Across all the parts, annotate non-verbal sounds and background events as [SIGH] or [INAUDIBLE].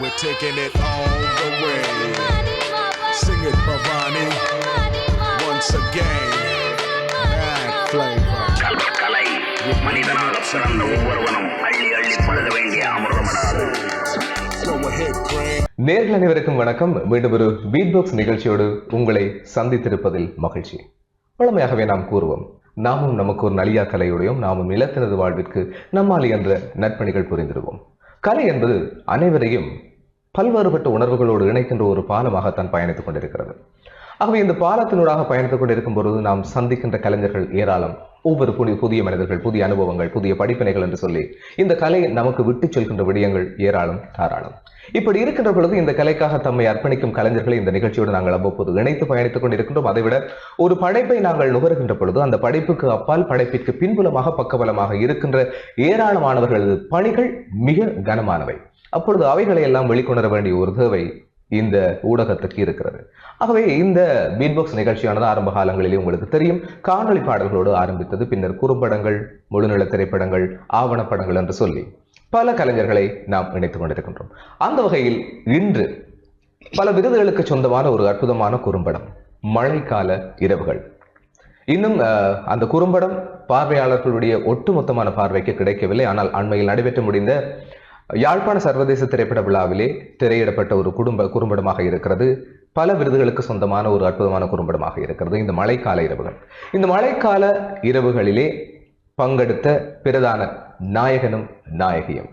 We're taking it all the way. Sing it, Bhavani. Once again. Mad flavor. கலை பிறந்த ஒவ்வொருவனும் அள்ளி அள்ளி பழுத வேண்டிய அமிர்தமடாது நேர்கள் அனைவருக்கும் வணக்கம் மீண்டும் ஒரு பீட் பாக்ஸ் நிகழ்ச்சியோடு உங்களை சந்தித்திருப்பதில் மகிழ்ச்சி வழமையாகவே நாம் கூறுவோம் நாமும் நமக்கு ஒரு நலியா கலையுடையும் நாமும் இலத்தினது வாழ்விற்கு நம்மால் என்ற நற்பணிகள் புரிந்திடுவோம் கலை என்பது அனைவரையும் பல்வேறுபட்ட உணர்வுகளோடு இணைக்கின்ற ஒரு பாலமாகத்தான் பயணித்துக் கொண்டிருக்கிறது. ஆகவே இந்த பாலத்தினூடாக பயணித்துக் கொண்டிருக்கும் பொழுது நாம் சந்திக்கின்ற கலைஞர்கள் ஏராளம். ஒவ்வொரு புதிய புதிய மனிதர்கள் புதிய அனுபவங்கள் புதிய படிப்பினைகள் என்று சொல்லி இந்த கலை நமக்கு விட்டுச் செல்கின்ற விடயங்கள் ஏராளம் தாராளம். இப்படி இருக்கின்ற பொழுது இந்த கலைக்காக தம்மை அர்ப்பணிக்கும் கலைஞர்களை இந்த நிகழ்ச்சியோடு நாங்கள் அவ்வப்போது இணைத்து பயணித்துக் கொண்டிருக்கின்றோம். அதைவிட ஒரு படைப்பை நாங்கள் நுகர்கின்ற பொழுது அந்த படைப்புக்கு அப்பால் படைப்பிற்கு பின்புலமாக பக்கபலமாக இருக்கின்ற ஏராளமானவர்களது பணிகள் மிக கனமானவை. அப்பொழுது அவைகளை எல்லாம் வெளிக்கொணர வேண்டிய ஒரு தேவை இந்த ஊடகத்துக்கு இருக்கிறது. ஆகவே இந்த பீட்பாக்ஸ் நிகழ்ச்சியானது ஆரம்ப காலங்களிலே உங்களுக்கு தெரியும். காணொலி பாடல்களோடு ஆரம்பித்தது பின்னர் குறும்படங்கள் முழுநில திரைப்படங்கள் ஆவணப்படங்கள் என்று சொல்லி பல கலைஞர்களை நாம் இணைத்துக் கொண்டிருக்கின்றோம். அந்த வகையில் இன்று பல விருதுகளுக்கு சொந்தமான ஒரு அற்புதமான குறும்படம் மழைக்கால இரவுகள். இன்னும் அஹ், அந்த குறும்படம் பார்வையாளர்களுடைய ஒட்டுமொத்தமான பார்வைக்கு கிடைக்கவில்லை. ஆனால் அண்மையில் நடைபெற்று முடிந்த யாழ்ப்பாண சர்வதேச திரைப்பட விழாவிலே திரையிடப்பட்ட ஒரு குடும்ப குறும்படமாக இருக்கிறது. பல விருதுகளுக்கு சொந்தமான ஒரு அற்புதமான குறும்படமாக இருக்கிறது. இந்த மழைக்கால இரவுகள். இந்த மழைக்கால இரவுகளிலே பங்கெடுத்த பிரதான நாயகனும் நாயகியும்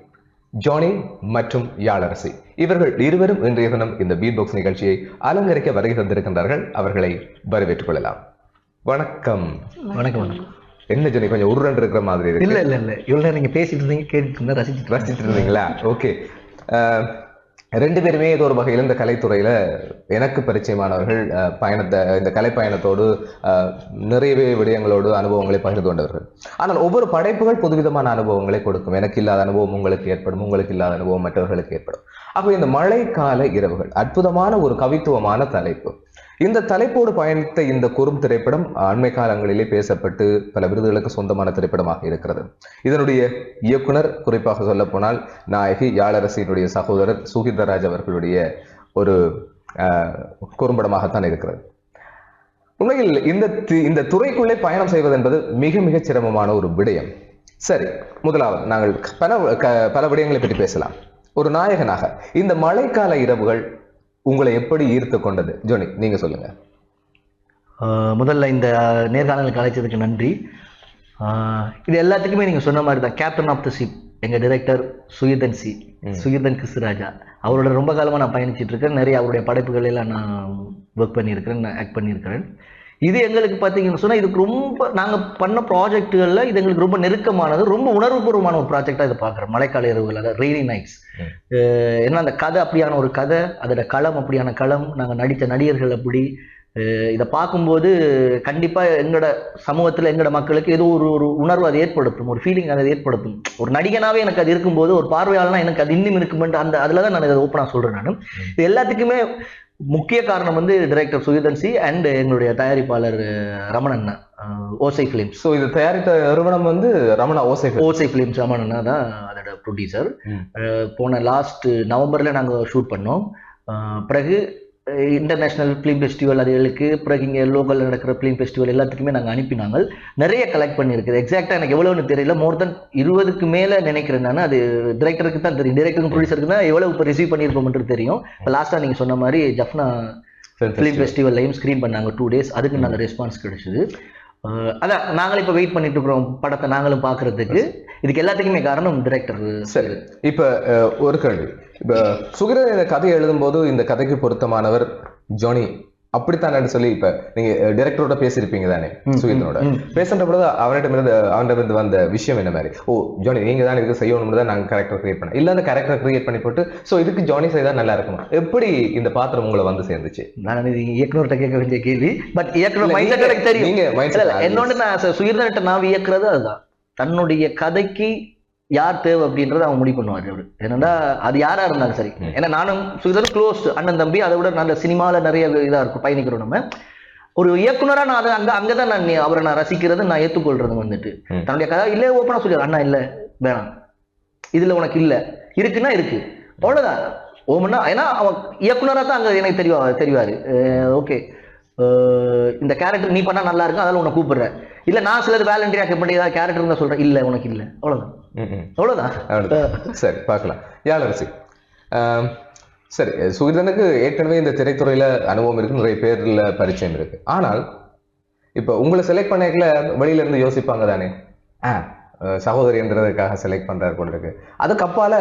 ஜானி மற்றும் யாழரசி. இவர்கள் இருவரும் இன்றைய தினம் இந்த பீட் பாக்ஸ் நிகழ்ச்சியை அலங்கரிக்க வருகை தந்திருக்கின்றார்கள். அவர்களை வரவேற்றுக் கொள்ளலாம். வணக்கம் வணக்கம். வணக்கம். என்ன ஜோனி கொஞ்சம் உருண்டு இருக்கிற மாதிரி இருக்கு. இல்ல இல்ல இல்ல. இவ்வளவு நேரம் நீங்க பேசிட்டு இருந்தீங்க கேட்டுட்டு இருந்தேன் ரசிச்சுட்டு இருந்தீங்களா? ஓகே. ரெண்டு பேருமே ஏதோ ஒரு வகையில் இந்த கலைத்துறையில எனக்கு பரிச்சயமானவர்கள் பயணத்தை இந்த கலை பயணத்தோடு நிறையவே விடயங்களோடு அனுபவங்களை பகிர்ந்து கொண்டவர்கள். ஆனால் ஒவ்வொரு படைப்புகள் புதுவிதமான அனுபவங்களை கொடுக்கும். எனக்கு இல்லாத அனுபவம் உங்களுக்கு ஏற்படும் உங்களுக்கு இல்லாத அனுபவம் மற்றவர்களுக்கு ஏற்படும். ஆகவே இந்த மழைக்கால இரவுகள் அற்புதமான ஒரு கவித்துவமான தலைப்பு. இந்த தலைப்போடு பயணித்த இந்த குறும் திரைப்படம் அண்மை காலங்களிலே பேசப்பட்டு பல விருதுகளுக்கு சொந்தமான திரைப்படமாக இருக்கிறது. இதனுடைய இயக்குனர் குறிப்பாக சொல்ல போனால் நாயகி யாழரசியினுடைய சகோதரர் சுகிந்தராஜ் அவர்களுடைய ஒரு குறும்படமாகத்தான் இருக்கிறது. உண்மையில் இந்த இந்த துறைக்குள்ளே பயணம் செய்வது என்பது மிக மிக சிரமமான ஒரு விடயம். சரி முதலாவது நாங்கள் பல க- பல விடயங்களை பற்றி பேசலாம். ஒரு நாயகனாக இந்த மழைக்கால இரவுகள் உங்களை எப்படி ஈர்த்து கொண்டது? ஜோனி நீங்க சொல்லுங்க. ஆஹ் முதல்ல இந்த நேர்காணலுக்கு அழைச்சதுக்கு நன்றி. இது எல்லாத்துக்குமே நீங்க சொன்ன மாதிரி தான் கேப்டன் ஆஃப் த ஷிப் எங்க டைரக்டர் சுகிர்தன் சி சுகிர்தன் கிறிஸ்துராஜா அவரோட ரொம்ப காலமா நான் பயணிச்சிட்டு இருக்கேன். நிறைய அவருடைய படைப்புகள் எல்லாம் நான் ஒர்க் பண்ணியிருக்கிறேன் நான் ஆக்ட் பண்ணியிருக்கிறேன். இது எங்களுக்கு பார்த்தீங்கன்னு சொன்னா இதுக்கு ரொம்ப நாங்க பண்ண ப்ராஜெக்ட்டுகள்ல இது எங்களுக்கு ரொம்ப நெருக்கமானது ரொம்ப உணர்வுபூர்வமான ஒரு ப்ராஜெக்டா இதை பார்க்குறேன் மழைக்கால இரவுகள் அதாவது ரெய்னி நைட்ஸ். ஏன்னா அந்த கதை அப்படியான ஒரு கதை அதோட களம் அப்படியான களம் நாங்க நடித்த நடிகர்கள் அப்படி இதை பார்க்கும்போது கண்டிப்பா எங்களோட சமூகத்துல எங்களோட மக்களுக்கு ஏதோ ஒரு ஒரு உணர்வு அதை ஏற்படுத்தும் ஒரு ஃபீலிங் அதை ஏற்படுத்தும். ஒரு நடிகனாவே எனக்கு அது இருக்கும்போது ஒரு பார்வையாளனா எனக்கு அது இன்னும் இருக்குமென்று அந்த அதுல தான் நான் இதை ஓப்பனாக சொல்றேன் நான். இது எல்லாத்துக்குமே முக்கிய காரணம் வந்து டைரக்டர் சுகிதன் சி அண்ட் எங்களுடைய தயாரிப்பாளர் ரமணன் ஓசை ஃபிலிம்ஸ் சோ இது தயாரித்த நிறுவனம் வந்து ரமணா ஓசை. ஓசை ஃபிலிம்ஸ் ரமணன் தான் அதோட ப்ரொடியூசர். போன லாஸ்ட் நவம்பர்ல நாங்க ஷூட் பண்ணோம் பிறகு இன்டர்நேஷ்னல் ஃபிலிம் ஃபெஸ்டிவல் அதுகளுக்கு பிறகு இங்கே லோக்கல் நடக்கிற ஃபிலிம் ஃபெஸ்டிவல் எல்லாத்துக்குமே நாங்கள் அனுப்பினாங்க. நிறைய கலெக்ட் பண்ணியிருக்குது. எக்ஸாக்டாக எனக்கு எவ்வளோன்னு தெரியல. மோர் தென் இருபதுக்கு மேலே நினைக்கிறேன் நான். அது டிரெக்டருக்கு தான் தெரியும். டிரெக்டருக்கு ப்ரொடியூசருக்கு தான் எவ்வளோ இப்போ ரிசீவ் பண்ணியிருக்கோம்ன்றது தெரியும். இப்போ லாஸ்ட்டாக நீங்கள் சொன்ன மாதிரி ஜஃப்னா ஃபிலிம். ஃபெஸ்டிவல்லையும் ஸ்க்ரீன் பண்ணாங்க டூ டேஸ் அதுக்கு நல்ல ரெஸ்பான்ஸ் கிடைச்சது. அதான் நாங்களும் இப்போ வெயிட் பண்ணிட்டு இருக்கிறோம் படத்தை நாங்களும் பார்க்கறதுக்கு. இதுக்கு எல்லாத்துக்குமே காரணம் டிரெக்டர் சரி. இப்ப ஒரு கேள்வி. இப்ப சுகிரன் இந்த கதையை எழுதும்போது இந்த கதைக்கு பொருத்தமானவர் ஜோனி. அப்படித்தானு சொல்லி இப்ப நீங்க டைரக்டரோட பேசியிருப்பீங்க தானே? ம், சுகிரனோட ம். பேசுன்ற பொழுது அவரிடமிருந்து அவரிடமிருந்து வந்த விஷயம் என்ன மாதிரி? ஓ ஜோனி நீங்க தான் இதுக்கு செய்யணும்னு தான் நாங்க கேரக்டர் கிரியேட் பண்ண இல்ல அந்த கேரக்டர் கிரியேட் பண்ணி போட்டு சோ இதுக்கு ஜோனி செய்தா நல்லா இருக்குமா? எப்படி இந்த பாத்திரம் உங்களை வந்து சேர்ந்துச்சு? நான் இது இயக்குனர்கிட்ட கேட்க வேண்டிய கேள்வி பட் இயக்குனர் மைண்ட் நீங்க- எனக்கு தெரியும். நீங்க இல்ல, இல்ல, என்னோட நான் சுயர்தன்ட்ட நான் வியக்கிறது அதுதான். தன்னுடைய கதைக்கு யார் தேவை அப்படின்றத அவன் முடிவு பண்ணுவார் அவரு என்னன்னா அது யாரா இருந்தாலும் சரி. ஏன்னா நானும் சுயதர் க்ளோஸ் அண்ணன் தம்பி அதை விட நல்ல சினிமால நிறைய இதா இருக்கும் பயணிக்கிறோம் நம்ம. ஒரு இயக்குனரா நான் அதை அங்க அங்கதான் நான் நீ- அவரை நான் ரசிக்கிறது நான் ஏத்துக்கொள்றது வந்துட்டு. தன்னுடைய கதை இல்ல ஓப்பனா சொல்லி அண்ணா இல்ல வேணாம். இதுல உனக்கு இல்ல. இருக்குன்னா இருக்கு. அவ்வளவுதான். ஓமன்னா ஏன்னா அவன் இயக்குனராக தான் அங்கே எனக்கு தெரிவா தெரிவார். ஓகே இந்த கேரக்டர் நீ பண்ணா நல்லா இருக்கும் அதனால உன்னை கூப்பிடுறேன். இல்லை நான் சிலர் வேலண்டரி ஆக்க பண்ணி ஏதாவது கேரக்டர் இருந்தால் சொல்கிறேன் இல்லை உனக்கு இல்லை. அவ்வளோதான். அவ்வளோதான். சரி பார்க்கலாம். யாழரசி. சரி சுகிர்தனுக்கு ஏற்கனவே இந்த திரைத்துறையில அனுபவம் இருக்கு நிறைய பேர்ல பரிச்சயம் இருக்கு. ஆனால் இப்ப உங்களை செலக்ட் பண்ணக்கல வெளியில இருந்து யோசிப்பாங்க தானே? ஆ. சகோதரின்றதுக்காக செலக்ட் பண்றாரு போல இருக்கு. அதுக்கு அப்பால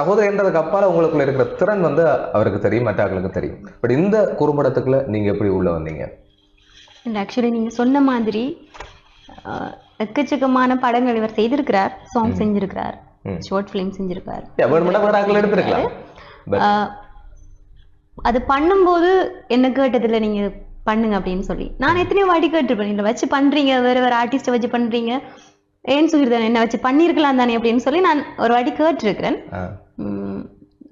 சகோதரின்றதுக்கு அப்பால உங்களுக்குள்ள இருக்கிற திறன் வந்து அவருக்கு தெரியும் மற்றவர்களுக்கு தெரியும். பட் இந்த குறும்படத்துக்குள்ள நீங்க எப்படி உள்ள வந்தீங்க? ஆக்சுவலி நீங்க சொன்ன மாதிரி எக்கச்சக்கமான படங்கள் இவர் செய்திருக்கிறார் சாங் செஞ்சிருக்கிறார். ஷார்ட் ஃபிலிம் செஞ்சிருக்கார் அது பண்ணும்போது என்ன கேட்டதில்ல நீங்க பண்ணுங்க அப்படின்னு சொல்லி. நான் எத்தனையோ வாட்டி கேட்டிருப்பேன் இதை வச்சு பண்றீங்க வேற வேற ஆர்டிஸ்ட்டை வச்சு பண்றீங்க. ஏன் சுகிர்தன் என்ன வச்சு பண்ணிருக்கலாம் தானே? அப்படின்னு சொல்லி நான் ஒரு வாட்டி கேட்டிருக்கிறேன்.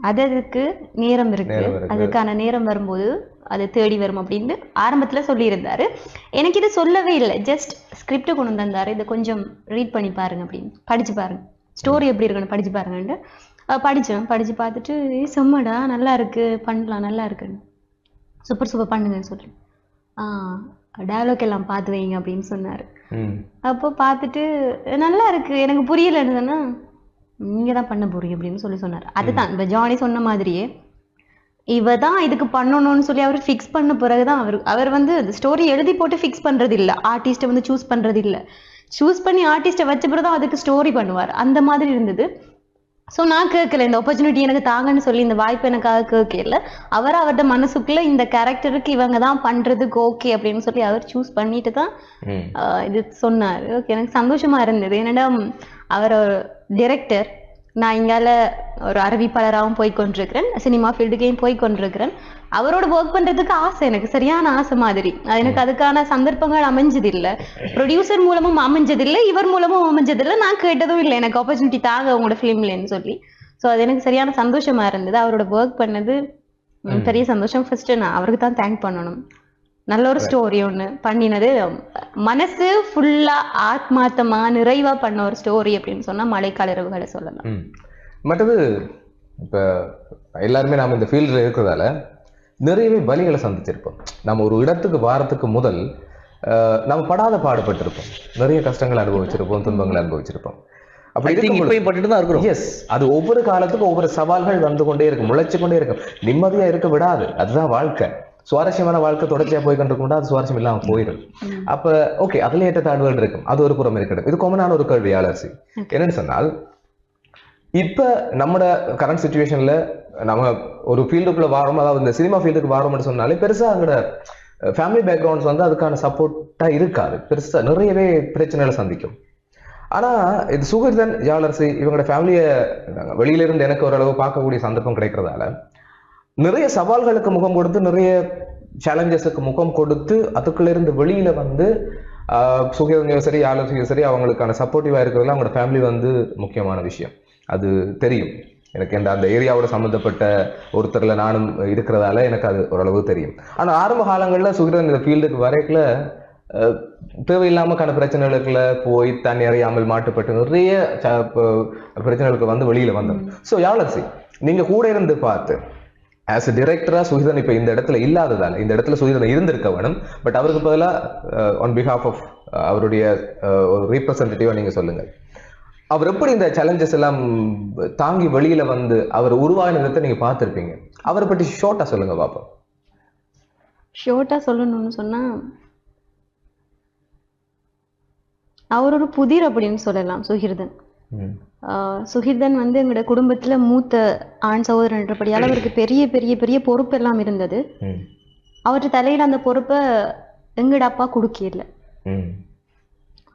அது அதுக்கு நேரம் இருக்கு. அதுக்கான நேரம் வரும்போது அது தேடி வரும் அப்படின்னு ஆரம்பத்துல சொல்லியிருந்தாரு. எனக்கு இது சொல்லவே இல்லை. ஜஸ்ட் ஸ்கிரிப்டை கொண்டு வந்தாரு. இதை கொஞ்சம் ரீட் பண்ணி பாருங்க அப்படின்னு. படிச்சு பாருங்க. ஸ்டோரி எப்படி இருக்குன்னு படிச்சு பாருங்கன்ட்டு. படிச்சேன் படிச்சு பார்த்துட்டு "ஏய், செம்மடா நல்லா இருக்கு. பண்ணலாம் நல்லா இருக்குன்னு. Super super. பண்ணுங்கன்னு சொல்லி டயலாக் எல்லாம் பார்த்து வைங்க அப்படின்னு சொன்னாரு. அப்போ பார்த்துட்டு நல்லா இருக்கு. எனக்கு புரியலன்னு சொன்னா நீங்க தான் பண்ண போறீங்க அப்படின்னு சொல்லி சொன்னார். அதுதான் இப்ப ஜானி சொன்ன மாதிரியே இவ தான் இதுக்கு பண்ணணும்னு சொல்லி அவர் ஃபிக்ஸ் பண்ண பிறகுதான் அவர் அவர் வந்து ஸ்டோரி எழுதி போட்டு ஃபிக்ஸ் பண்றது இல்ல ஆர்டிஸ்ட்டை வந்து சூஸ் பண்றது இல்ல சூஸ் பண்ணி ஆர்டிஸ்ட்டை வச்ச பிறகு தான் அதுக்கு ஸ்டோரி பண்ணுவார். அந்த மாதிரி இருந்தது. ஸோ நான் கேட்கல இந்த ஆப்பர்ச்சுனிட்டி எனக்கு தாங்கன்னு சொல்லி இந்த வாய்ப்பு எனக்காக கேட்கல. அவர் அவரோட மனசுக்குள்ள இந்த கேரக்டருக்கு இவங்க தான் பண்றதுக்கு ஓகே அப்படின்னு சொல்லி அவர் சூஸ் பண்ணிட்டு தான் இது சொன்னார். ஓகே எனக்கு சந்தோஷமா இருந்தது. என்னடா அவர் டிரெக்டர் நான் இங்கால ஒரு அறிவிப்பாளராகவும் போய் கொண்டிருக்கிறேன் சினிமா ஃபீல்டுக்கையும் போய் கொண்டிருக்கிறேன் அவரோட ஒர்க் பண்றதுக்கு ஆசை எனக்கு சரியான ஆசை மாதிரி. அது எனக்கு அதுக்கான சந்தர்ப்பங்கள் அமைஞ்சதில்லை. ப்ரொடியூசர் மூலமும் அமைஞ்சதில்லை இவர் மூலமும் அமைஞ்சதில்லை. நான் கேட்டதும் இல்லை. எனக்கு ஆப்பர்ச்சுனிட்டி தாங்க உங்களோட ஃபிலிம்லன்னு சொல்லி. ஸோ அது எனக்கு சரியான சந்தோஷமா இருந்தது. அவரோட ஒர்க் பண்ணது பெரிய சந்தோஷம். ஃபர்ஸ்ட் நான் அவருக்கு தான் தேங்க் பண்ணணும். நல்ல ஒரு ஸ்டோரி ஒன்று பண்ணினது. மனசு ஃபுல்லா ஆத்மார்த்தமா நிறைவா பண்ண ஒரு ஸ்டோரி அப்படின்னு சொன்னா மழைக்கால இரவுகளை சொல்லலாம். ம். மற்றது இப்போ எல்லாருமே நாம் இந்த ஃபீல்டில் இருக்கிறதால நிறையவே வலிகளை சந்திச்சிருப்போம். நம்ம ஒரு இடத்துக்கு வாரத்துக்கு முதல் நம்ம படாத பாடுபட்டிருப்போம். நிறைய கஷ்டங்கள் அனுபவிச்சிருப்போம் துன்பங்கள் அனுபவிச்சிருப்போம். அப்படி பட்டுட்டு தான் இருக்கிறோம். எஸ் அது ஒவ்வொரு காலத்துக்கும் ஒவ்வொரு சவால்கள் வந்து கொண்டே இருக்கும் முளைச்சு கொண்டே இருக்கும். நிம்மதியா இருக்க விடாது. அதுதான் வாழ்க்கை. சுவாரஸ்யமான வாழ்க்கை தொடர்ச்சியா போய் கொண்டிருக்கும் அது சுவாரஸ்யம் இல்லாம போயிடும். அப்ப ஓகே அதுல ஏற்ற தாழ்வுகள் இருக்கும். அது ஒரு புறம் இருக்கட்டும். இது காமனான ஒரு கேள்வி ஆலர்சி. என்னன்னு சொன்னால் இப்ப நம்மட கரண்ட் சுச்சுவேஷன்ல நம்ம ஒரு ஃபீல்டுக்குள்ள வாரோம் அதாவது இந்த சினிமா ஃபீல்டுக்கு வாரோம்னு சொன்னாலே பெருசா அங்கட ஃபேமிலி பேக்ரவுண்ட்ஸ் வந்து அதுக்கான சப்போர்ட்டா இருக்காது. பெருசா நிறையவே பிரச்சனைகளை சந்திக்கும். ஆனா இது சுகர்தன் ஜாலர்சி இவங்களோட ஃபேமிலியை வெளியில இருந்து எனக்கு ஓரளவு பார்க்கக்கூடிய சந்தர்ப்பம் கிடைக்கிறதால நிறைய சவால்களுக்கு முகம் கொடுத்து நிறைய சேலஞ்சஸுக்கு முகம் கொடுத்து அதுக்குள்ள இருந்து வெளியில வந்து சுகர்தனையும் சரி யாலர்சியும் சரி அவங்களுக்கான சப்போர்ட்டிவா இருக்கிறதுல அவங்களோட ஃபேமிலி வந்து முக்கியமான விஷயம். அது தெரியும். எனக்கு இந்த அந்த ஏரியாவோட சம்மந்தப்பட்ட ஒருத்தர்ல நானும் இருக்கிறதால எனக்கு அது ஓரளவு தெரியும். ஆனா ஆரம்ப காலங்கள்ல சுகிரன் இந்த ஃபீல்டுக்கு வரைக்குள்ள அஹ், தேவையில்லாமக்கான பிரச்சனைகளுக்குள்ள போய் தண்ணி அறியாமல் மாட்டுப்பட்டு நிறைய பிரச்சனைகளுக்கு வந்து வெளியில வந்தோம் ஸோ யாழசி நீங்க கூட இருந்து பார்த்து ஆஸ் அ டிரெக்டரா சுகிதன் இப்ப இந்த இடத்துல இல்லாததால் இந்த இடத்துல சுகிதன் இருந்திருக்க வேணும். பட் அவருக்கு பதிலாக ஆன் பிஹாஃப் ஆஃப் அவருடைய uh, ரீப்ரசன்டேட்டிவா நீங்க சொல்லுங்க அவர் எப்படி இந்த சேலஞ்சஸ் எல்லாம் தாங்கி வெளியில வந்து அவர் உருவான விதத்தை நீங்க பார்த்துருப்பீங்க? அவரை பற்றி ஷார்ட்டா சொல்லுங்க பாப்போம். ஷோர்ட்டா சொல்லணும்னு சொன்னா அவர் ஒரு புதிர் அப்படின்னு சொல்லலாம் சுகிர்தன் சுகிர்தன் வந்து எங்களோட குடும்பத்துல மூத்த ஆண் சகோதரன்றபடியால் அவருக்கு பெரிய பெரிய பெரிய பொறுப்பெல்லாம் இருந்தது. ம். அவர்கிட்ட தலையில அந்த பொறுப்பை எங்கட அப்பா கொடுக்கல.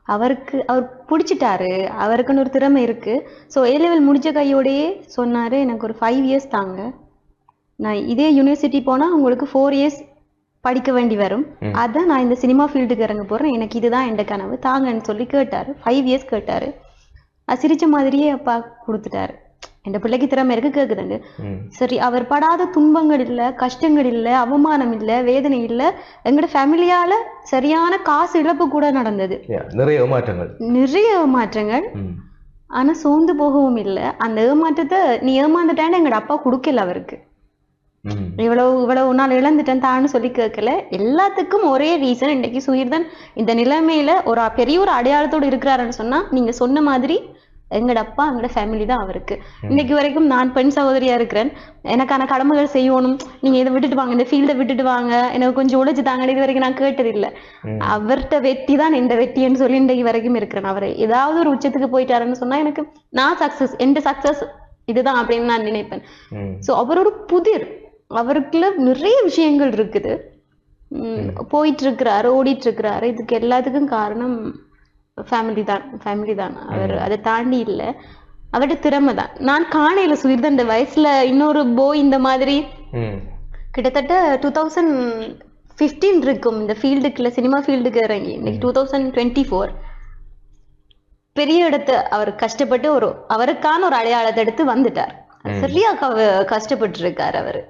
அவருக்கு அவர் பிடிச்சிட்டாரு. அவருக்குன்னு ஒரு திறமை இருக்கு. ஸோ ஏ லெவல் முடிச்ச கையோடயே சொன்னாரு எனக்கு ஒரு ஃபைவ் இயர்ஸ் தாங்க. நான் இதே யூனிவர்சிட்டி போனா உங்களுக்கு ஃபோர் இயர்ஸ் படிக்க வேண்டி வரும். அதான் நான் இந்த சினிமா ஃபீல்டுக்கு இறங்க போறேன். எனக்கு இதுதான் என் கனவு. தாங்கன்னு சொல்லி கேட்டாரு. ஃபைவ் இயர்ஸ் கேட்டாரு. சிரிச்ச மாதிரியே அப்பா கொடுத்துட்டாரு. என் பிள்ளைக்கு திறமை இருக்கு கேக்குதுண்டு. சரி அவர் படாத துன்பங்கள் இல்ல கஷ்டங்கள் இல்ல அவமானம் இல்ல வேதனை இல்ல எங்களோட ஃபேமிலியால சரியான காசு இழப்பு கூட நடந்தது. நிறைய ஏமாற்றங்கள். நிறைய ஏமாற்றங்கள். ஆனா சோர்ந்து போகவும் இல்லை. அந்த ஏமாற்றத்தை நீ ஏமாந்துட்டான்னு எங்களோட அப்பா கொடுக்கல அவருக்கு. இவ்வளவு இவ்வளவு நாள் இழந்துட்டேன் தான்னு சொல்லி கேட்கல எல்லாத்துக்கும் ஒரே ரீசன் இன்னைக்கு சுயிர்தன் இந்த நிலைமையில ஒரு பெரிய ஒரு அடையாளத்தோடு இருக்கிறாருன்னு சொன்னா நீங்க சொன்ன மாதிரி எங்கட அப்பா எங்கட ஃபேமிலி தான் அவருக்கு. இன்னைக்கு வரைக்கும் நான் பெண் சகோதரியா இருக்கிறேன். எனக்கான கடமைகள் செய்யணும். நீங்க இதை விட்டுட்டு வாங்க. இந்த ஃபீல்டை விட்டுட்டு வாங்க. எனக்கு கொஞ்சம் உழைச்சு தாங்க இது வரைக்கும் நான் கேட்டதில்லை. அவர்கிட்ட வெற்றி தான் இந்த வெற்றின்னு சொல்லி இன்றைக்கு வரைக்கும் இருக்கிறேன். அவர் ஏதாவது ஒரு உச்சத்துக்கு போயிட்டாருன்னு சொன்னா எனக்கு நான் சக்சஸ் எந்த சக்சஸ் இதுதான் அப்படின்னு நான் நினைப்பேன். ஸோ அவர் ஒரு புதிர். அவருக்குள்ள நிறைய விஷயங்கள் இருக்குது. உம், போயிட்டு இருக்கிறாரு ஓடிட்டு இருக்கிறாரு. இதுக்கு எல்லாத்துக்கும் காரணம் ஃபேமிலி தான் ஃபேமிலி தான். அவர் அதை தாண்டி இல்லை. அவருடைய திறமை தான். நான் காணையில சுயிர்தண்ட வயசுல இன்னொரு போய் இந்த மாதிரி. கிட்டத்தட்ட டூ தௌசண்ட் ஃபிஃப்டீன் இருக்கும். இந்த ஃபீல்டுக்குள்ள சினிமா ஃபீல்டுக்கு இறங்கி. இன்னைக்கு டூ தௌசண்ட் டுவெண்ட்டி ஃபோர் பெரிய இடத்த அவர் கஷ்டப்பட்டு ஒரு அவருக்கான ஒரு அடையாளத்தை எடுத்து வந்துட்டார். சரியா கஷ்டப்பட்டு இருக்காரு அவரு.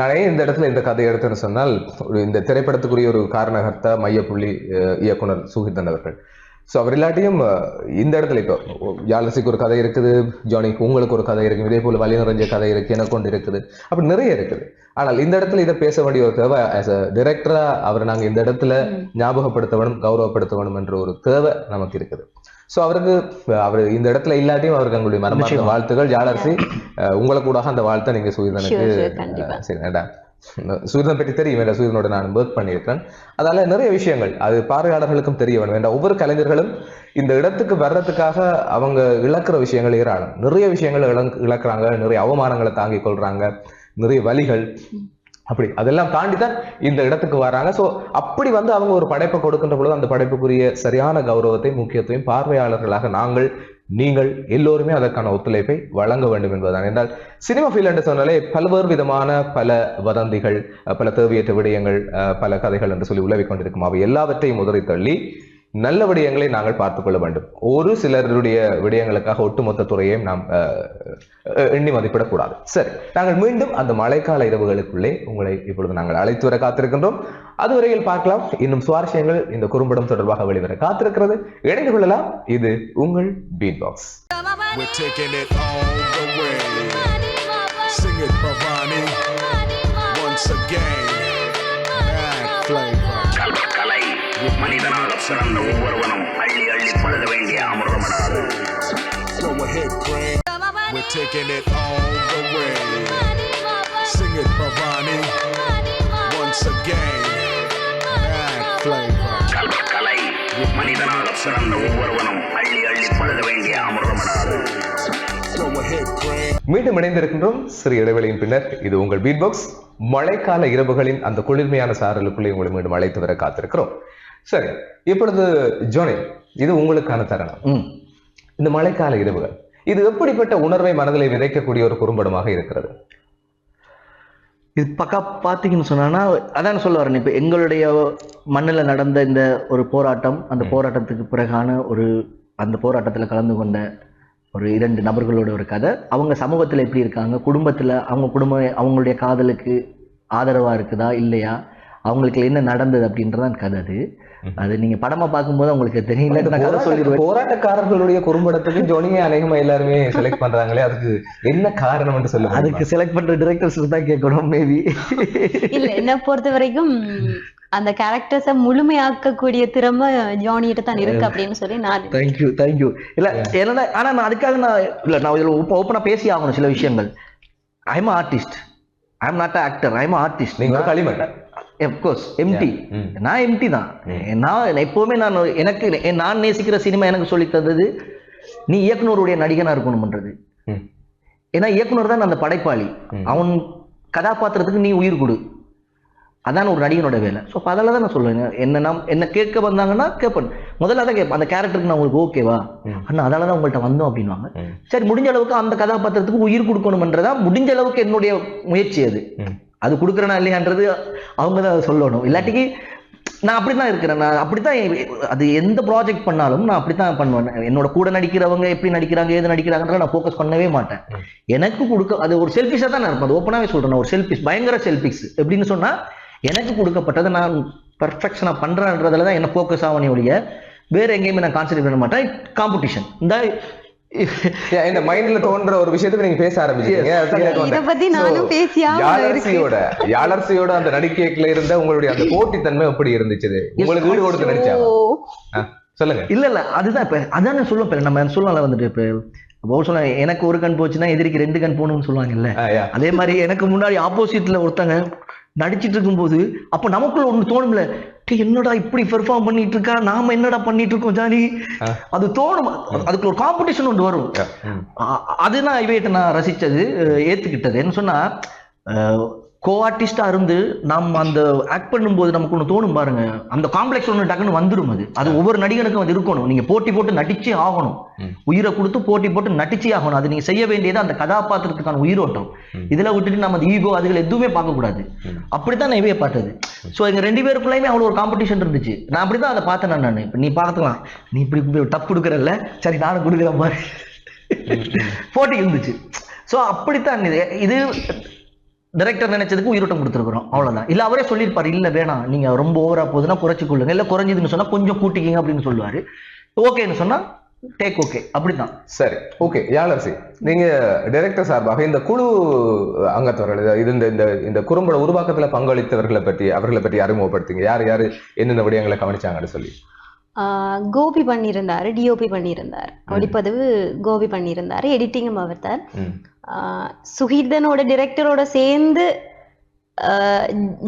நானே இந்த இடத்துல இந்த கதையை எடுத்தேன்னு சொன்னால் இந்த திரைப்படத்துக்குரிய ஒரு காரணகர்த்தா மையப்புள்ளி இயக்குனர் சுஹிதன் அவர்கள். ஸோ அவர் இல்லாட்டியும் இந்த இடத்துல இப்போ யாலசிக்கு ஒரு கதை இருக்குது ஜானிக்கு உங்களுக்கு ஒரு கதை இருக்கு இதே போல வழி நிறைஞ்ச கதை இருக்கு எனக்கு ஒன்று இருக்குது அப்படி நிறைய இருக்குது. ஆனால் இந்த இடத்துல இதை பேச வேண்டிய ஒரு தேவை ஆஸ் அ டிரெக்டரா அவரை நாங்கள் இந்த இடத்துல ஞாபகப்படுத்த வேணும் கௌரவப்படுத்த வேணும் என்ற ஒரு தேவை நமக்கு இருக்குது. ஸோ அவருக்கு அவர் இந்த இடத்துல இல்லாட்டியும் அவருக்கு எங்களுடைய மரமார்ந்த வாழ்த்துக்கள் ஜாலரசி அஹ், உங்களை கூட அந்த வாழ்த்தை நீங்க சுஹிதனுக்கு Sure, sure, கண்டிப்பா. சரி சூரியனை பற்றி தெரியும் என்ற சூரியனோட நான் ஒர்க் பண்ணியிருக்கேன் அதால நிறைய விஷயங்கள். அது பார்வையாளர்களுக்கும் தெரிய வேணும் வேண்டாம் ஒவ்வொரு கலைஞர்களும் இந்த இடத்துக்கு வர்றதுக்காக அவங்க இழக்கிற விஷயங்கள் ஏராளம். நிறைய விஷயங்களை இழந் இழக்கிறாங்க. நிறைய அவமானங்களை தாங்கிக் கொள்றாங்க. நிறைய வழிகள். அப்படி. அதெல்லாம் தாண்டி தான் இந்த இடத்துக்கு வராங்க. ஸோ அப்படி வந்து அவங்க ஒரு படைப்பை கொடுக்கின்ற பொழுது அந்த படைப்புக்குரிய சரியான கௌரவத்தை முக்கியத்துவம் பார்வையாளர்களாக நாங்கள் நீங்கள் எல்லோருமே அதற்கான ஒத்துழைப்பை வழங்க வேண்டும் என்பதுதான். என்றால் சினிமா ஃபீல் என்று சொன்னாலே பல்வேறு விதமான பல வதந்திகள் பல தேவையற்ற விடயங்கள் பல கதைகள் என்று சொல்லி உலவிக் கொண்டிருக்கும். அவை எல்லாவற்றையும் உதறி தள்ளி நல்ல விடயங்களை நாங்கள் பார்த்துக்கொள்ள வேண்டும். ஒரு சிலருடைய விடயங்களுக்காக ஒட்டுமொத்த துறையையும் நாம் எண்ணி மதிப்பிடக்கூடாது. சரி நாங்கள் மீண்டும் அந்த மழைக்கால இரவுகளுக்குள்ளே உங்களை இப்பொழுது நாங்கள் அழைத்து வர காத்திருக்கின்றோம். அதுவரையில் பார்க்கலாம். இன்னும் சுவாரஸ்யங்கள் இந்த குறும்படம் தொடர்பாக வெளிவர காத்திருக்கிறது. இணைந்து கொள்ளலாம். இது உங்கள் beat box Once again, bad flavor. மனிதனாக பிறந்த ஒவ்வொருவனும் அள்ளி அள்ளி வேண்டிய அமிர்தமடாது Go ahead, Craig. We're taking it all the way. Sing it, Bhavani. Once again, bad flavor. கல்- கலை மனிதனாக பிறந்த ஒவ்வொருவனும் அள்ளி அள்ளி பழுத வேண்டிய அமிர்தமடாது Go ahead, Craig. மீண்டும் இணைந்திருக்கின்றோம் சிறு இடைவெளியின் பின்னர் இது உங்கள் பீட் பாக்ஸ் மழைக்கால இரவுகளின் அந்த குளிர்மையான சாரலுக்குள்ளே உங்களை மீண்டும் அழைத்து வர காத்திருக்கிறோம் சரி இப்பொழுது ஜோனி இது உங்களுக்கான தருணம். இந்த மழைக்கால இரவுகள் இது எப்படிப்பட்ட உணர்வை மனதிலே விதைக்கக்கூடிய ஒரு குறும்படமாக இருக்கிறது? இது பக்கா பார்த்தீங்கன்னு சொன்னா அதான் சொல்ல வரேன் இப்போ எங்களுடைய மண்ணில் நடந்த இந்த ஒரு போராட்டம் அந்த போராட்டத்துக்கு பிறகான ஒரு அந்த போராட்டத்தில் கலந்து கொண்ட ஒரு இரண்டு நபர்களோட ஒரு கதை. அவங்க சமூகத்தில் எப்படி இருக்காங்க? குடும்பத்தில் அவங்க குடும்பம் அவங்களுடைய காதலுக்கு ஆதரவாக இருக்குதா இல்லையா? அவங்களுக்கு என்ன நடந்தது அப்படின்றதான் கதை அது. அது நீங்கள் படமாக பார்க்கும்போது உங்களுக்கு தெரியல போராட்டக்காரர்களுடைய குறும்படத்துக்கு ஜோனியை அநேகமா எல்லாருமே செலக்ட் பண்றாங்களே அதுக்கு என்ன காரணம் என்று சொல்லுங்க அதுக்கு செலக்ட் பண்ணுற டிரெக்டர்ஸ் தான் கேட்கணும் மேபி இல்ல என்ன பொறுத்த வரைக்கும் அந்த கேரக்டர்ஸை முழுமையாக்கக்கூடிய திறமை ஜானிகிட்ட தான் இருக்கு அப்படின்னு சொல்லி நான் தேங்க்யூ தேங்க்யூ இல்ல என்னடா ஆனா நான் அதுக்காக நான் இல்ல நான் இதுல ஓப்பனா பேசி ஆகணும் சில விஷயங்கள். I am artist I am not actor I am artist நீங்க ஒரு களிமண் கோர்ஸ் எம்டி. ம். நான் எம்டி தான். நான் எப்பவுமே நான் எனக்கு நான் நேசிக்கிற சினிமா எனக்கு சொல்லி தந்தது நீ இயக்குனருடைய நடிகனா இருக்கணும்ன்றது. ம். ஏன்னா இயக்குனர் தான் அந்த படைப்பாளி. அவன் கதாபாத்திரத்துக்கு நீ உயிர் கொடு. அதான் ஒரு நடிகனோட வேலை. ஸோ அப்போ அதில் தான் நான் சொல்லுவேன் என்ன நாம் என்ன கேட்க வந்தாங்கன்னா கேட்பேன் முதல்ல தான் கேட்பேன் அந்த கேரக்டருக்கு நான் உங்களுக்கு ஓகேவா அண்ணா அதால தான் உங்கள்கிட்ட வந்தோம் அப்படின்வாங்க. சரி முடிஞ்ச அளவுக்கு அந்த கதாபாத்திரத்துக்கு உயிர் கொடுக்கணும்ன்றதா முடிஞ்ச அளவுக்கு என்னுடைய முயற்சி அது. அது கொடுக்குறேனா இல்லையான்றது அவங்க தான் அதை சொல்லணும். இல்லாட்டிக்கு நான் அப்படி தான் இருக்கிறேன். நான் அப்படி தான் அது எந்த ப்ராஜெக்ட் பண்ணாலும் நான் அப்படி தான் பண்ணுவேன். என்னோட கூட நடிக்கிறவங்க எப்படி நடிக்கிறாங்க ஏது நடிக்கிறாங்கன்ற நான் ஃபோக்கஸ் பண்ணவே மாட்டேன். எனக்கு கொடுக்க அது ஒரு செல்ஃபிஷாக தான் நான் இருப்பேன். அது ஓப்பனாகவே சொல்கிறேன் ஒரு செல்ஃபிஷ் பயங்கர செல்ஃபிக்ஸ் எப்படின்னு சொன்னால் எனக்கு கொடுக்கப்பட்டதை நான் பர்ஃபெக்ஷனாக பண்ணுறேன்றதுல தான் என்ன ஃபோக்கஸ் ஆகணும் ஒழிய வேறு எங்கேயுமே நான் கான்சென்ட்ரேட் பண்ண மாட்டேன். காம்படிஷன் இந்த இந்த மைண்ட்ல தோன்ற ஒரு விஷயத்துக்கு நீங்க பேச ஆரம்பிச்சீங்க யாழரசியோட அந்த நடிக்கைக்குள்ள இருந்த உங்களுடைய அந்த போட்டித்தன்மை எப்படி இருந்துச்சு உங்களுக்கு ஈடு கொடுத்து ஆ, சொல்லுங்க. இல்ல இல்ல அதுதான் இப்ப அதான் நான் சொல்லுவேன் இப்ப நம்ம சொல்லலாம் வந்துட்டு இப்ப. சொல்ல எனக்கு ஒரு கண் போச்சுன்னா எதிரிக்கு ரெண்டு கண் போகணும்னு சொல்லுவாங்கல்ல. அதே மாதிரி எனக்கு முன்னாடி ஆப்போசிட்ல ஒருத்தங்க நடிச்சிட்டு இருக்கும்போது அப்ப நமக்குள்ள ஒண்ணு தோணும்ல "டேய், என்னடா இப்படி பெர்ஃபார்ம் பண்ணிட்டு இருக்கா நாம என்னடா பண்ணிட்டு இருக்கோம் ஜானி அது தோணும். அதுக்கு ஒரு காம்படிஷன் ஒன்று வரும். அது நான் இவையிட்ட நான் ரசிச்சது ஏத்துக்கிட்டது. என்ன சொன்னா கோ ஆர்டிஸ்டா இருந்து நம்ம அந்த ஆக்ட் பண்ணும்போது நமக்கு ஒன்று தோணும் பாருங்க. அந்த காம்ப்ளெக்ஸ் ஒன்று டக்குன்னு வந்துடும் அது. அது ஒவ்வொரு நடிகனுக்கும் அது இருக்கணும். நீங்க போட்டி போட்டு நடிச்சே ஆகணும். உயிரை கொடுத்து போட்டி போட்டு நடிச்சே ஆகணும். அது நீங்க செய்ய வேண்டியது அந்த கதாபாத்திரத்துக்கான உயிரோட்டம். இதுல விட்டுட்டு நம்ம ஈகோ அதுகள் எதுவுமே பார்க்க கூடாது. அப்படித்தான் நான் இவைய பார்த்தது ஸோ எங்க ரெண்டு பேருக்குள்ளயுமே அவ்வளோ ஒரு காம்படிஷன் இருந்துச்சு. நான் அப்படிதான் அதை பார்த்தேன் நான் இப்ப நீ பார்த்துக்கலாம். நீ இப்படி இப்படி டப் கொடுக்குறல்ல. சரி நானும் கொடுக்குறேன் பாரு. போட்டி இருந்துச்சு. ஸோ அப்படித்தான் இது. இது டைரக்டர் நினைச்சதுக்கு உயிரோட்டம் கொடுத்துருக்குறோம். அவ்வளோதான் இல்லை அவரே சொல்லியிருப்பார் இல்ல வேணாம். நீங்க ரொம்ப ஓவரா போகுதுன்னா குறைச்சி கொள்ளுங்க. இல்லை குறைஞ்சதுன்னு சொன்னா கொஞ்சம் கூட்டிக்கிங்க அப்படின்னு சொல்லுவாரு. ஓகேன்னு சொன்னா டேக் ஓகே அப்படித்தான். சரி ஓகே யாழரசி நீங்க டைரக்டர் சார்பாக இந்த குழு அங்கத்தவர்கள் இது இந்த இந்த இந்த குறும்பட உருவாக்கத்துல பங்களித்தவர்களை பற்றி அவர்களை பற்றி அறிமுகப்படுத்துங்க. யார் யாரு என்னென்ன விடயங்களை கவனிச்சாங்கன்னு சொல்லி. கோபி பண்ணியிருந்தாரு டிஓபி பண்ணியிருந்தார். ஒளிப்பதிவு கோபி பண்ணியிருந்தாரு எடிட்டிங்கும் அவர் தான் சுஹீர்தனோட டிரெக்டரோட சேர்ந்து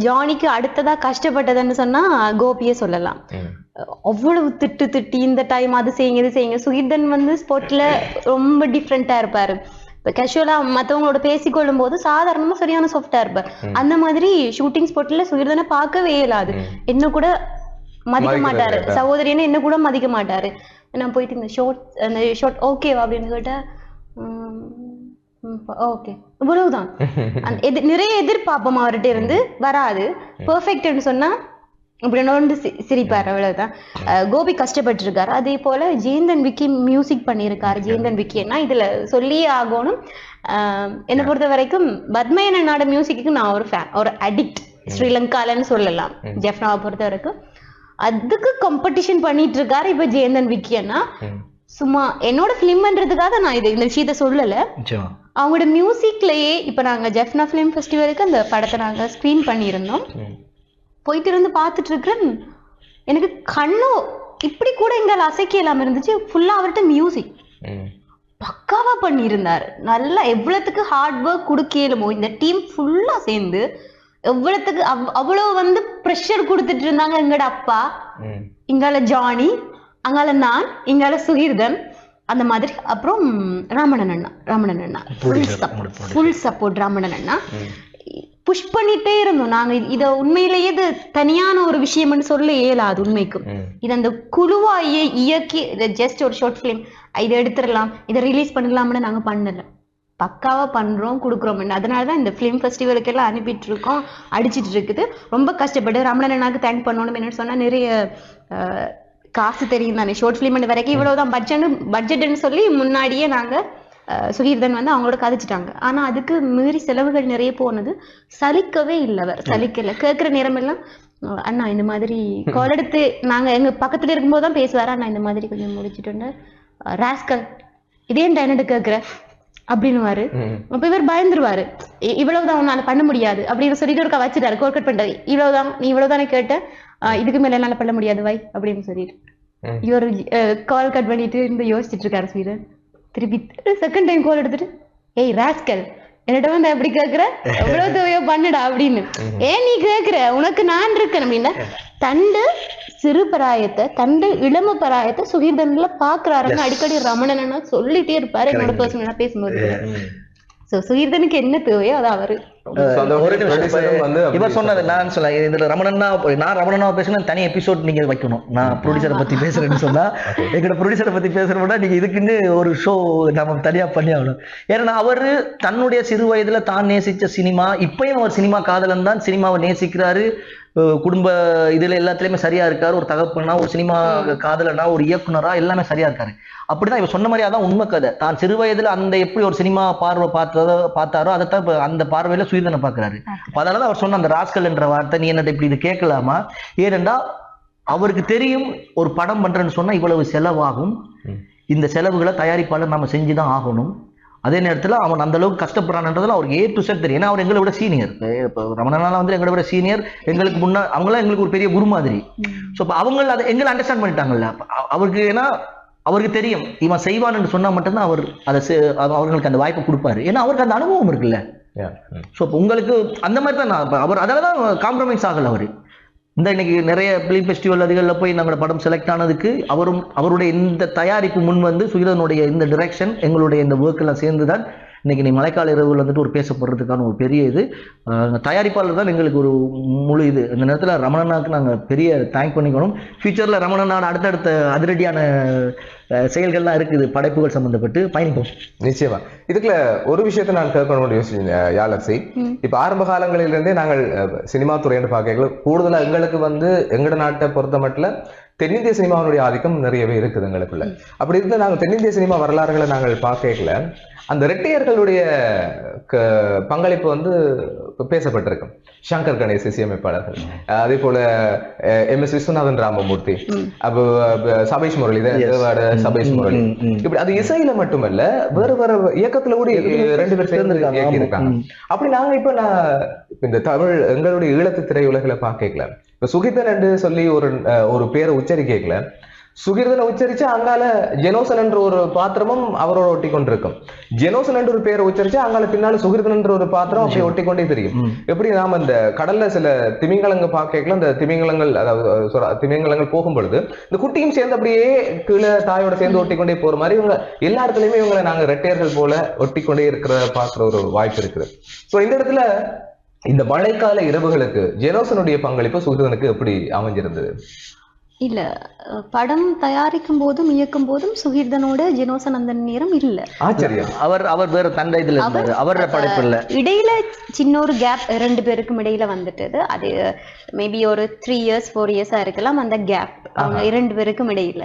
ஜானிக்கு அடுத்ததா கஷ்டப்பட்டதுன்னு சொன்னா கோபியே சொல்லலாம். அவ்வளவு திட்டு திட்டி இந்த டைம் அது செய்யுங்க இது செய்யுங்க. சுஹீர்தன் வந்து ஸ்போர்ட்ல ரொம்ப டிஃப்ரெண்டா இருப்பாரு. இப்போ கேஷுவலா மத்தவங்களோட பேசிக்கொள்ளும் போது சாதாரணமா சரியான சாஃப்டா இருப்பார். அந்த மாதிரி ஷூட்டிங் ஸ்பாட்ல சுஹீர்தனை பார்க்கவே இயலாது. என்ன கூட மதிக்க மாட்டாரு. இல்ல. சகோதரின்னு என்ன கூட மதிக்க மாட்டாரு. நான் போயிட்டு இந்த ஷார்ட் அந்த ஷார்ட் ஓகேவா அப்படின்னு கேட்டா ஓகே இவ்வளவுதான். நிறைய எதிர்பார்ப்போம் அவர்கிட்ட இருந்து வராது. பெர்ஃபெக்ட்னு சொன்னா இப்படி நோண்டு சிரிப்பாரு. அவ்வளவுதான். கோபி கஷ்டப்பட்டு இருக்காரு அதே போல ஜெயந்தன் விக்கி மியூசிக் பண்ணியிருக்காரு. ஜெயந்தன் விக்கின்னா இதுல சொல்லியே ஆகணும். என்னை பொறுத்த வரைக்கும் பத்மயனோட மியூசிக்கு நான் ஒரு ஃபேன் ஒரு அடிக்ட் ஸ்ரீலங்காலன்னு சொல்லலாம். ஜெஃப்னாவை பொறுத்த வரைக்கும். அதுக்கு காம்படிஷன் பண்ணிட்டு இருக்காரு இப்ப ஜெயந்தன் விக்கி அண்ணா. ம். சும்மா என்னோட ஃபிலிம்ன்றதுக்காக நான் இது இந்த விஷயத்த சொல்லல. அவங்களோட மியூசிக்லயே இப்ப நாங்க ஜெஃப்னா ஃபிலிம் ஃபெஸ்டிவலுக்கு அந்த படத்தை நாங்க ஸ்க்ரீன் பண்ணியிருந்தோம். போயிட்டு இருந்து பார்த்துட்டு இருக்கிறேன் எனக்கு கண்ணு இப்படி கூட எங்களால் அசைக்க இல்லாம இருந்துச்சு. ஃபுல்லா அவர்கிட்ட மியூசிக். பக்காவா பண்ணியிருந்தாரு. நல்லா எவ்வளவுக்கு ஹார்ட் ஒர்க் கொடுக்கலுமோ இந்த டீம் ஃபுல்லா சேர்ந்து எவ்வளவுக்கு அவ் அவ்வளவு வந்து ப்ரெஷர் கொடுத்துட்டு இருந்தாங்க எங்கட அப்பா. இங்கால ஜானி அங்கால நான் இங்கால சுகீர்தன் அந்த மாதிரி. அப்புறம் ராமணன் அண்ணா ராமணன் அண்ணா. Full support full support Ramanan அண்ணா. புஷ் பண்ணிட்டே இருந்தோம். நாங்க இது- உண்மையிலேயே இது தனியான ஒரு விஷயம்னு சொல்ல இயலாது உண்மைக்கும். இது அந்த குழுவா இய- இயக்கி ஜஸ்ட் ஒரு ஷார்ட் ஃபிலிம் இதை எடுத்துடலாம் இதை ரிலீஸ் பண்ணலாம்னு நாங்க பண்ணல. பக்காவாக பண்றோம் கொடுக்குறோம் அதனால தான் இந்த ஃபிலிம் ஃபெஸ்டிவலுக்கெல்லாம் அனுப்பிட்டு இருக்கோம் அடிச்சிட்டு இருக்குது ரொம்ப கஷ்டப்பட்டு ரமணன் அண்ணாக்கு தேங்க் பண்ணணும் என்னன்னு சொன்னால் நிறைய காசு தெரியும் தானே. ஷார்ட் ஃபிலிம் வரைக்கும் இவ்வளவுதான். பட்ஜெட் பட்ஜெட்னு சொல்லி முன்னாடியே நாங்க அஹ், சுகீர்தன் வந்து அவங்களோட கதைச்சிட்டாங்க. ஆனா அதுக்கு மீறி செலவுகள் நிறைய போனது. சலிக்கவே இல்லைவர் சலிக்கல. கேட்குற நேரமெல்லாம் அண்ணா இந்த மாதிரி கால் எடுத்து நாங்க எங்க பக்கத்துல இருக்கும்போது தான் பேசுவாரு. அண்ணா இந்த மாதிரி கொஞ்சம் முடிச்சுட்டு ராஸ்கல் இதே என்னட்டு கேட்குற. அப்படின்னுவாரு. அப்ப இவர் பயந்துருவாரு. இவ்வளவுதான் உன்னால பண்ண முடியாது. அப்படின்னு சொல்லிட்டு ஒருக்கா வச்சுட்டாரு கோர்க்கட் பண்ணிட்டாரு இவ்வளவுதான் நீ இவ்வளவுதானே கேட்ட? இதுக்கு மேல என்னால பண்ண முடியாது வை அப்படின்னு சொல்லிட்டு. இவர் கால் கட் பண்ணிட்டு இருந்து யோசிச்சுட்டு இருக்காரு ஸ்வீரன் திருப்பி செகண்ட் டைம் கால் எடுத்துட்டு ஏய் ராஸ்கல் என்னிட்ட வந்து எப்படி கேக்குற? எவ்வளவு தேவையோ பண்ணுடா அப்படின்னு. ஏன் நீ கேக்குற? உனக்கு நான் இருக்கேன் அப்படின்னா தண்டு சிறு பராயத்தை தண்டு இளம பராயத்தை சுகீர்தன்ல பாக்குறாருன்னு அடிக்கடி ரமணன் சொல்லிட்டே இருப்பாரு என்னோட பர்சனலா பேசும்போது. சுகீர்தனுக்கு என்ன தேவையோ அது அவரு. இவர் சொன்னது நான் சொல்ல இதுல ரமணன்னா நான் ரமணனா பேசுனா தனி எபிசோட் நீங்க வைக்கணும். நான் ப்ரொடியூசரை பத்தி பேசுறேன்னு சொன்னா [LAUGHS] எங்களோட ப்ரொடியூசரை பத்தி பேசுறோம்னா நீங்க இதுக்குன்னு ஒரு ஷோ நம்ம தனியா பண்ணி ஆகணும். ஏன்னா அவரு தன்னுடைய சிறு வயதுல தான் நேசிச்ச சினிமா இப்பயும் அவர் சினிமா காதலன் தான் சினிமாவை நேசிக்கிறாரு. குடும்ப இதுல எல்லாத்துலயுமே சரியா இருக்காரு. ஒரு தகப்பனா ஒரு சினிமா காதலனா ஒரு இயக்குனரா எல்லாமே சரியா இருக்காரு. அப்படிதான் இவர் சொன்ன மாதிரி அதான் உண்மை கதை. தான் சிறு வயதுல அந்த எப்படி ஒரு சினிமா பார்வை பார்த்ததோ பார்த்தாரோ அதைத்தான் இப்ப அந்த பார்வையில சுயதனை பாக்குறாரு அப்ப அதனால அவர் சொன்ன அந்த ராஸ்கல் என்ற வார்த்தை நீ என்னட்ட இப்படி இது கேட்கலாமா? ஏனென்றா அவருக்கு தெரியும் ஒரு படம் பண்றேன்னு சொன்னா இவ்வளவு செலவாகும். இந்த செலவுகளை தயாரிப்பாளர் நம்ம செஞ்சு தான் ஆகணும். அதே நேரத்தில் அவன் அந்த அளவுக்கு கஷ்டப்படுறான்றதுல அவருக்கு ஏ டு செட் தெரியும். ஏன்னா அவர் எங்களை விட சீனியர் இப்போ ரமணனால வந்து எங்களை விட சீனியர் எங்களுக்கு முன்னா அவங்களாம் எங்களுக்கு ஒரு பெரிய குரு மாதிரி. ஸோ இப்போ அவங்க அதை எங்களை அண்டர்ஸ்டாண்ட் பண்ணிட்டாங்கல்ல. அவருக்கு ஏன்னா அவருக்கு தெரியும். இவன் செய்வான்னு சொன்னா மட்டும்தான் அவர் அதை அவர்களுக்கு அந்த வாய்ப்பை கொடுப்பாரு. ஏன்னா அவருக்கு அந்த அனுபவம் இருக்குல்ல. ஸோ இப்போ உங்களுக்கு அந்த மாதிரி தான் நான் அவர் அதில் தான் காம்ப்ரமைஸ் ஆகலை அவர். இந்த இன்னைக்கு நிறைய ஃபிலிம் ஃபெஸ்டிவல் அதுகளில் போய் நம்மளோட படம் செலக்ட் ஆனதுக்கு அவரும் அவருடைய இந்த தயாரிப்பு முன் வந்து சுகிரனுடைய இந்த டிரெக்ஷன் எங்களுடைய இந்த ஒர்க்கெல்லாம் சேர்ந்து தான் இன்னைக்கு நீ மழைக்கால இரவுல வந்துட்டு ஒரு பேசப்படுறதுக்கான ஒரு பெரிய இது. தயாரிப்பாளர் தான் எங்களுக்கு ஒரு முழு இது. இந்த நேரத்தில் ரமணனாக்கு நாங்கள் பெரிய தேங்க் பண்ணிக்கணும். ஃபியூச்சரில் ரமணனான அடுத்தடுத்த அதிரடியான செயல்கள்லாம் இருக்குது. படைப்புகள் சம்மந்தப்பட்டு பயணிப்போம். நிச்சயமா. இதுக்குள்ள ஒரு விஷயத்தை நான் கேட்கணும்னு யோசிச்சேன் யாலர்சி இப்ப ஆரம்ப காலங்களிலிருந்தே நாங்கள் அஹ், சினிமா துறைன்னு பார்க்கல கூடுதலா எங்களுக்கு வந்து எங்கட நாட்டை பொறுத்த மட்டும் தென்னிந்திய சினிமாவினுடைய ஆதிக்கம் நிறையவே இருக்குது எங்களுக்குள்ள. அப்படி இருந்து நாங்கள் தென்னிந்திய சினிமா வரலாறுகளை நாங்கள் பார்க்கல அந்த ரெட்டையர்களுடைய பங்களிப்பு வந்து பேசப்பட்டிருக்கும். சங்கர் கணேஷ் இசையமைப்பாளர்கள். அதே போல எம் எஸ் விஸ்வநாதன் ராமமூர்த்தி. அப்போ சபேஷ் முரளி சபேஷ் முரளி. இப்படி அது இசையில மட்டுமல்ல வேற வேற இயக்கத்துல கூட ரெண்டு பேர் சேர்ந்து இருக்காங்க. அப்படி நாங்க இப்ப நான் இந்த தமிழ் எங்களுடைய ஈழத்து திரையுலகில பார்க்கல இப்ப சுகிதன் என்று சொல்லி ஒரு ஒரு பேரை உச்சரிக்கல சுகிர்தனை உச்சரிச்சு அங்கால ஜெனோசன் என்ற ஒரு பாத்திரமும் அவரோட ஒட்டி கொண்டிருக்கும் ஜெனோசன் என்ற ஒரு பேரை உச்சரிச்சு அங்கால பின்னால சுகிர்தன் என்ற ஒரு பாத்திரம் அப்படி ஒட்டி கொண்டே தெரியும். எப்படி நாம இந்த கடல்ல சில திமிங்கலங்க பார்க்கல அந்த திமிங்கலங்கள் அதாவது திமிங்கலங்கள் போகும் பொழுது இந்த குட்டியும் சேர்ந்து அப்படியே கீழே தாயோட சேர்ந்து ஒட்டி கொண்டே போற மாதிரி இவங்க எல்லா இடத்துலயுமே இவங்களை நாங்க ரெட்டையர்கள் போல ஒட்டி கொண்டே இருக்கிற பார்க்குற ஒரு வாய்ப்பு இருக்குது. சோ இந்த இடத்துல இந்த மழைக்கால இரவுகளுக்கு ஜெனோசனுடைய பங்களிப்பு சுகிர்தனுக்கு எப்படி அமைஞ்சிருந்தது? இல்ல படம் தயாரிக்கும் போதும் இயக்கும் போதும் சுகீர்தனோட ஜெனோசன் அந்த நேரம் இல்ல. ஆச்சரியம். அவர் அவர் வேற தண்டை இதுல இருந்தாரு. அவரோட படைப்பு இல்ல. இடையில சின்ன ஒரு கேப் ரெண்டு பேருக்கும் இடையில வந்துட்டது. அது மேபி ஒரு த்ரீ இயர்ஸ் ஃபோர் இயர்ஸா இருக்கலாம் அந்த கேப் அவங்க இரண்டு பேருக்கும் இடையில.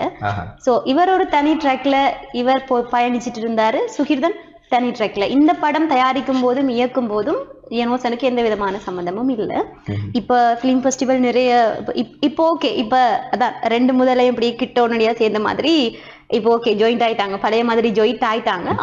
சோ இவர் ஒரு தனி ட்ராக்ல இவர் பயணிச்சிட்டு இருந்தாரு. சுகிர்தன் தனி ட்ராக்ல இந்த படம் தயாரிக்கும் போதும் இயக்கும் போதும் ஜெனோசனுக்கு எந்த விதமான சம்பந்தமும் இல்ல. இப்ப ஃபிலிம் ஃபெஸ்டிவல் நிறைய இப்ப- இப்- இப்போ ஓகே இப்ப அதான் ரெண்டு முதலையும் இப்படி கிட்ட உடனடியா சேர்ந்த மாதிரி இப்போ ஓகே ஜாயிண்ட் ஆயிட்டாங்க. பழைய மாதிரி ஜாயிண்ட் ஆயிட்டாங்க.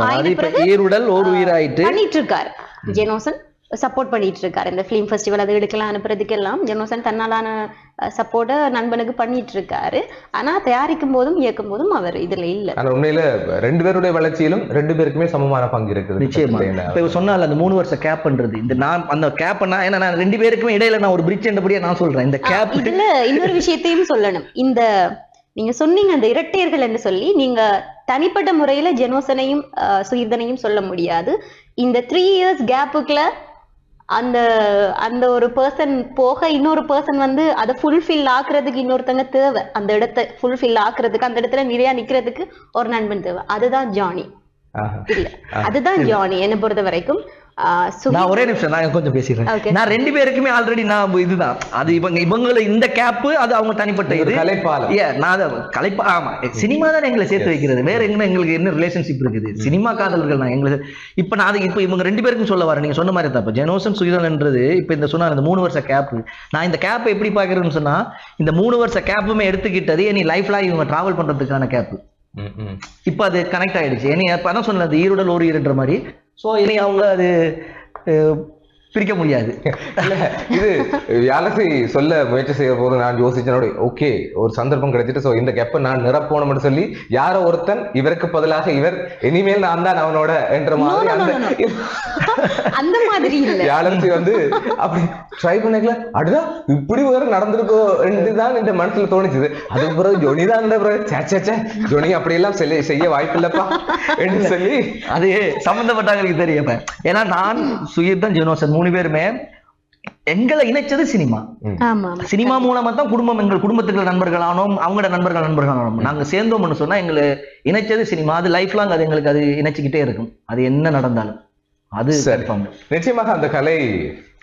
பண்ணிட்டு இருக்காரு ஜெனோசன் சப்போர்ட் பண்ணிட்டு இருக்காரு இந்த ஃபிலிம் ஃபெஸ்டிவல் அது எடுக்கலாம் அனுப்புறதுக்கெல்லாம். ஜெனோசன் தன்னாலான சப்போர்ட்டை நண்பனுக்கு பண்ணிட்டு இருக்காரு ஆனா தயாரிக்கும் போதும் இயக்கும் போதும் அவர் இதுல இல்ல. உண்மையில ரெண்டு பேருடைய வளர்ச்சியிலும் ரெண்டு பேருக்குமே சமமான பங்கு இருக்குது. நிச்சயமா. இப்ப இவர் சொன்னால அந்த மூணு வருஷம் கேப் பண்றது. இந்த நான் அந்த கேப் பண்ணா ஏன்னா நான் ரெண்டு பேருக்குமே இடையில நான் ஒரு பிரிட்ஜ் என்றபடியா நான் சொல்றேன். இந்த கேப் இதுல இன்னொரு விஷயத்தையும் சொல்லணும். இந்த நீங்க சொன்னீங்க அந்த இரட்டையர்கள் என்று சொல்லி நீங்க தனிப்பட்ட முறையில ஜெனோசனையும் சுயிர்தனையும் சொல்ல முடியாது. இந்த த்ரீ இயர்ஸ் கேப்புக்குள்ள அந்த அந்த ஒரு பர்சன் போக இன்னொரு பர்சன் வந்து அதை ஃபுல்ஃபில் ஆக்குறதுக்கு இன்னொருத்தங்க தேவை. அந்த இடத்தை ஃபுல்ஃபில் ஆக்குறதுக்கு அந்த இடத்துல நிறைய நிக்கிறதுக்கு ஒரு நண்பன் தேவை. அதுதான் ஜானி. இல்ல. அதுதான் ஜானி என்னை பொறுத்த வரைக்கும் நான் ஒரே நிமிஷம் நான் கொஞ்சம் பேசிடுறேன். நான் ரெண்டு பேருக்குமே ஆல்ரெடி நான் இதுதான் அது இவங்க இவங்கள இந்த கேப் அது அவங்க தனிப்பட்ட இது. Yeah, நான் அதை கலைப்பா ஆமா. சினிமா தான் எங்களை சேர்த்து வைக்கிறது. வேற எங்க எங்களுக்கு என்ன ரிலேஷன்ஷிப் இருக்குது? சினிமா காதலர்கள் நான் எங்களுக்கு இப்ப நான் அது இப்ப இவங்க ரெண்டு பேருக்கும் சொல்ல வரேன். நீங்க சொன்ன மாதிரி தான். இப்ப ஜெனோசன் சுகிதன்ன்றது இப்ப இந்த சொன்ன இந்த மூணு வருஷ கேப் நான் இந்த கேப்பை எப்படி பாக்குறேன்னு சொன்னா இந்த மூணு வருஷ கேப்புமே எடுத்துக்கிட்டது நீ லைஃப் லாங் இவங்க டிராவல் பண்றதுக்கான கேப் ம், ம். இப்போ அது கனெக்ட் ஆயிடுச்சு. இனி அப்போ அதான் சொன்னது ஈருடல் ஒரு மாதிரி. ஸோ இனி அவங்க அது பிரிக்க முடியாது. இது யாலசி சொல்ல முயற்சி செய்ய போது நான் யோசிச்சனோட ஓகே ஒரு சந்தர்ப்பம் கிடைச்சிட்டு சோ இந்த கெப்ப நான் நிரப்பணும்னு சொல்லி யாரோ ஒருத்தன் இவருக்கு பதிலாக இவர் இனிமேல் நான் தான் அவனோட என்ற மாதிரி அந்த அந்த மாதிரி இல்ல. யாலசி வந்து அப்படி ட்ரை பண்ணல அடுதான் இப்படி வேற நடந்திருக்கோ தான் இந்த மனசுல தோணுச்சுது. அது பிறகு ஜொனி தான் இந்த பிறகு சே, சே, சே, ஜொனி அப்படி எல்லாம் செய்ய செய்ய வாய்ப்பு இல்லப்பா என்று சொல்லி அது சம்பந்தப்பட்டவங்களுக்கு தெரியும் இப்ப. ஏன்னா நான் சுயீர்தான் ஜெனோசன் மூணு பேருமே எங்களை இணைச்சது சினிமா. சினிமா மூலமா தான் குடும்பம் எங்கள் குடும்பத்துக்கு நண்பர்களானோம் அவங்களோட நண்பர்கள் நண்பர்களானோம். நாங்க சேர்ந்தோம்னு சொன்னா எங்களை இணைச்சது சினிமா. அது லைஃப் லாங் அது எங்களுக்கு அது இணைச்சிக்கிட்டே இருக்கும். அது என்ன நடந்தாலும். அது. நிச்சயமாக அந்த கலை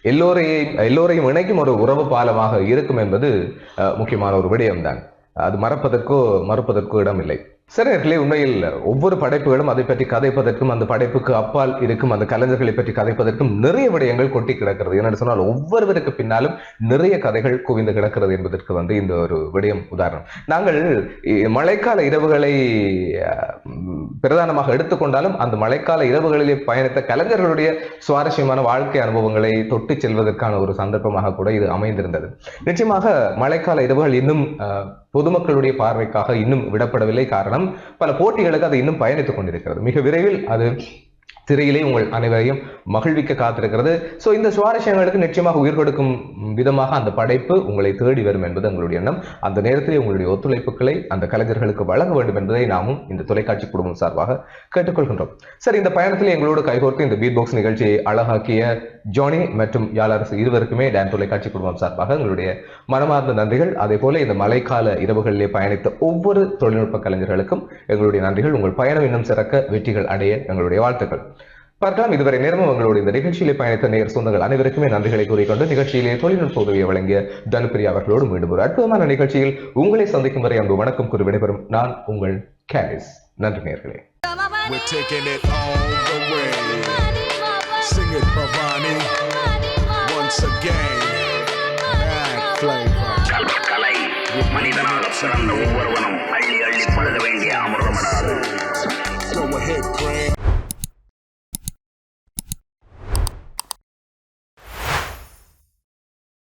எல்லோரையும் எல்லோரையும் இணைக்கும் ஒரு உறவு பாலமாக இருக்கும் என்பது முக்கியமான ஒரு விடயம்தான். அது மறப்பதற்கோ மறுப்பதற்கோ இடமில்லை. சரி உண்மையில் ஒவ்வொரு படைப்புகளும் அதை பற்றி கதைப்பதற்கும் அந்த படைப்புக்கு அப்பால் இருக்கும் அந்த கலைஞர்களை பற்றி கதைப்பதற்கும் நிறைய விடயங்கள் கொட்டி கிடக்கிறது. என்னென்னு சொன்னால் ஒவ்வொருவருக்கு பின்னாலும் நிறைய கதைகள் குவிந்து கிடக்கிறது என்பதற்கு வந்து இந்த ஒரு விடயம் உதாரணம். நாங்கள் இ- மழைக்கால இரவுகளை பிரதானமாக எடுத்துக்கொண்டாலும் அந்த மழைக்கால இரவுகளிலே பயணித்த கலைஞர்களுடைய சுவாரஸ்யமான வாழ்க்கை அனுபவங்களை தொட்டு செல்வதற்கான ஒரு சந்தர்ப்பமாக கூட இது அமைந்திருந்தது. நிச்சயமாக மழைக்கால இரவுகள் இன்னும் பொதுமக்களுடைய பார்வைக்காக இன்னும் விடப்படவில்லை. காரணம் பல போட்டிகளுக்கு அது இன்னும் பயணித்துக் கொண்டிருக்கிறது. மிக விரைவில் அது திரையிலே உங்கள் அனைவரையும் மகிழ்விக்க காத்திருக்கிறது. ஸோ இந்த சுவாரஸ்யங்களுக்கு நிச்சயமாக உயிர் கொடுக்கும் விதமாக அந்த படைப்பு உங்களை தேடி வரும் என்பது எங்களுடைய எண்ணம். அந்த நேரத்திலே உங்களுடைய ஒத்துழைப்புகளை அந்த கலைஞர்களுக்கு வழங்க வேண்டும் என்பதை நாமும் இந்த தொலைக்காட்சி குடும்பம் சார்பாக கேட்டுக்கொள்கின்றோம். சரி இந்த பயணத்தில் எங்களோடு கைகோர்த்து இந்த பீட் பாக்ஸ் நிகழ்ச்சியை அழகாக்கிய ஜோனி மற்றும் யாழரசு இருவருக்குமே டான் தொலைக்காட்சி குடும்பம் சார்பாக எங்களுடைய மனமார்ந்த நன்றிகள். அதே போல இந்த மழைக்கால இரவுகளிலே பயணித்த ஒவ்வொரு தொழில்நுட்ப கலைஞர்களுக்கும் எங்களுடைய நன்றிகள். உங்கள் பயணம் இன்னும் சிறக்க வெற்றிகள் அடைய எங்களுடைய வாழ்த்துக்கள். பார்க்கலாம் இதுவரை நேரமும் உங்களுடைய இந்த நிகழ்ச்சியிலே பயணித்த நேர் சொந்தங்கள் அனைவருக்குமே நன்றிகளை கூறிக்கொண்டு நிகழ்ச்சியிலே தொழில்நுட்ப உதவியை வழங்கிய தனுப்பிரியா அவர்களோடு மீண்டும் ஒரு அற்புதமான நிகழ்ச்சியில் உங்களை சந்திக்கும் வரை அன்பு வணக்கம் கூறி விடைபெறும் நான் உங்கள் கேரிஸ் நன்றி நேர்களே We're taking it all the way. Sing it, Bhavani. a game. மனிதனால சிறந்த ஒவ்வொருவனும் அள்ளி அள்ளி பழுத வேண்டிய அமிர்தமடாது Go ahead, Graham.